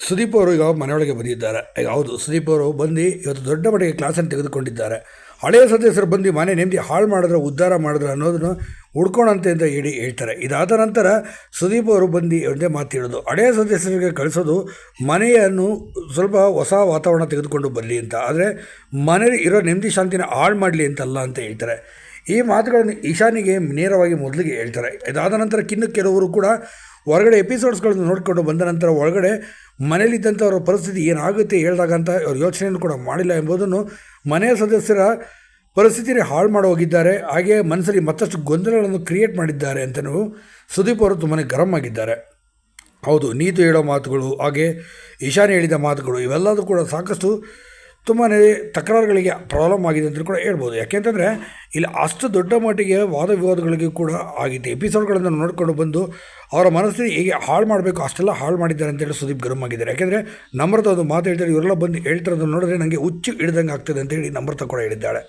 ಸುದೀಪ್ ಅವರು ಈಗ ಮನೆಯೊಳಗೆ ಬಂದಿದ್ದಾರೆ. ಈಗ ಹೌದು, ಸುದೀಪ್ ಅವರು ಬಂದು ಇವತ್ತು ದೊಡ್ಡ ಮಟ್ಟಿಗೆ ಕ್ಲಾಸನ್ನು ತೆಗೆದುಕೊಂಡಿದ್ದಾರೆ. ಹಳೆಯ ಸದಸ್ಯರು ಬಂದು ಮನೆ ನೆಮ್ಮದಿ ಹಾಳು ಮಾಡಿದ್ರೆ, ಉದ್ಧಾರ ಮಾಡಿದ್ರೆ ಅನ್ನೋದನ್ನು ಉಡ್ಕೊಳಂತೆ ಅಂತ ಹೇಳಿ ಹೇಳ್ತಾರೆ. ಇದಾದ ನಂತರ ಸುದೀಪ್ ಅವರು ಬಂದು ಒಂದೇ ಮಾತು ಹೇಳೋದು, ಹಳೆಯ ಸದಸ್ಯರಿಗೆ ಕಳಿಸೋದು ಮನೆಯನ್ನು ಸ್ವಲ್ಪ ಹೊಸ ವಾತಾವರಣ ತೆಗೆದುಕೊಂಡು ಬರಲಿ ಅಂತ. ಆದರೆ ಮನೇಲಿ ಇರೋ ನೆಮ್ಮದಿ ಶಾಂತಿನ ಹಾಳು ಮಾಡಲಿ ಅಂತಲ್ಲ ಅಂತ ಹೇಳ್ತಾರೆ. ಈ ಮಾತುಗಳನ್ನು ಈಶಾನಿಗೆ ನೇರವಾಗಿ ಮೊದಲಿಗೆ ಹೇಳ್ತಾರೆ. ಇದಾದ ನಂತರ ಕಿನ್ನ ಕೆಲವರು ಕೂಡ ಹೊರಗಡೆ ಎಪಿಸೋಡ್ಸ್ಗಳನ್ನು ನೋಡಿಕೊಂಡು ಬಂದ ನಂತರ ಒಳಗಡೆ ಮನೇಲಿದ್ದಂಥ ಅವರ ಪರಿಸ್ಥಿತಿ ಏನಾಗುತ್ತೆ ಹೇಳಿದಾಗ ಅಂತ ಅವ್ರು ಯೋಚನೆಯನ್ನು ಕೂಡ ಮಾಡಿಲ್ಲ ಎಂಬುದನ್ನು ಮನೆಯ ಸದಸ್ಯರ ಪರಿಸ್ಥಿತಿನೇ ಹಾಳು ಮಾಡಿ ಹೋಗಿದ್ದಾರೆ. ಹಾಗೆ ಮನಸ್ಸಲ್ಲಿ ಮತ್ತಷ್ಟು ಗೊಂದಲಗಳನ್ನು ಕ್ರಿಯೇಟ್ ಮಾಡಿದ್ದಾರೆ ಅಂತಲೂ ಸುದೀಪ್ ಅವರು ತುಂಬಾ ಗರಂ ಆಗಿದ್ದಾರೆ. ಹೌದು, ನೀತು ಹೇಳೋ ಮಾತುಗಳು, ಹಾಗೆ ಈಶಾನ್ಯ ಹೇಳಿದ ಮಾತುಗಳು, ಇವೆಲ್ಲದೂ ಕೂಡ ಸಾಕಷ್ಟು ತುಂಬಾ ತಕರಾರುಗಳಿಗೆ ಪ್ರಾಬ್ಲಮ್ ಆಗಿದೆ ಅಂತ ಕೂಡ ಹೇಳ್ಬೋದು. ಯಾಕೆಂತಂದರೆ ಇಲ್ಲಿ ಅಷ್ಟು ದೊಡ್ಡ ಮಟ್ಟಿಗೆ ವಾದ ವಿವಾದಗಳಿಗೆ ಕೂಡ ಆಗಿದೆ. ಎಪಿಸೋಡ್ಗಳನ್ನು ನೋಡಿಕೊಂಡು ಬಂದು ಅವರ ಮನಸ್ಸಿಗೆ ಹೇಗೆ ಹಾಳು ಮಾಡಬೇಕು, ಅಷ್ಟೆಲ್ಲ ಹಾಳು ಮಾಡಿದ್ದಾರೆ ಅಂತೇಳಿ ಸುದೀಪ್ ಗರಂ ಆಗಿದ್ದಾರೆ. ಯಾಕೆಂದರೆ, ನಮ್ರತ ಒಂದು ಮಾತು ಹೇಳ್ತಾರೆ, ಇವರೆಲ್ಲ ಬಂದು ಹೇಳ್ತಿರೋದನ್ನು ನೋಡಿದ್ರೆ ನನಗೆ ಹುಚ್ಚು ಹಿಡ್ದಂಗೆ ಆಗ್ತದೆ ಅಂತೇಳಿ ನಮ್ರತ ಕೂಡ ಹೇಳಿದ್ದಾಳೆ.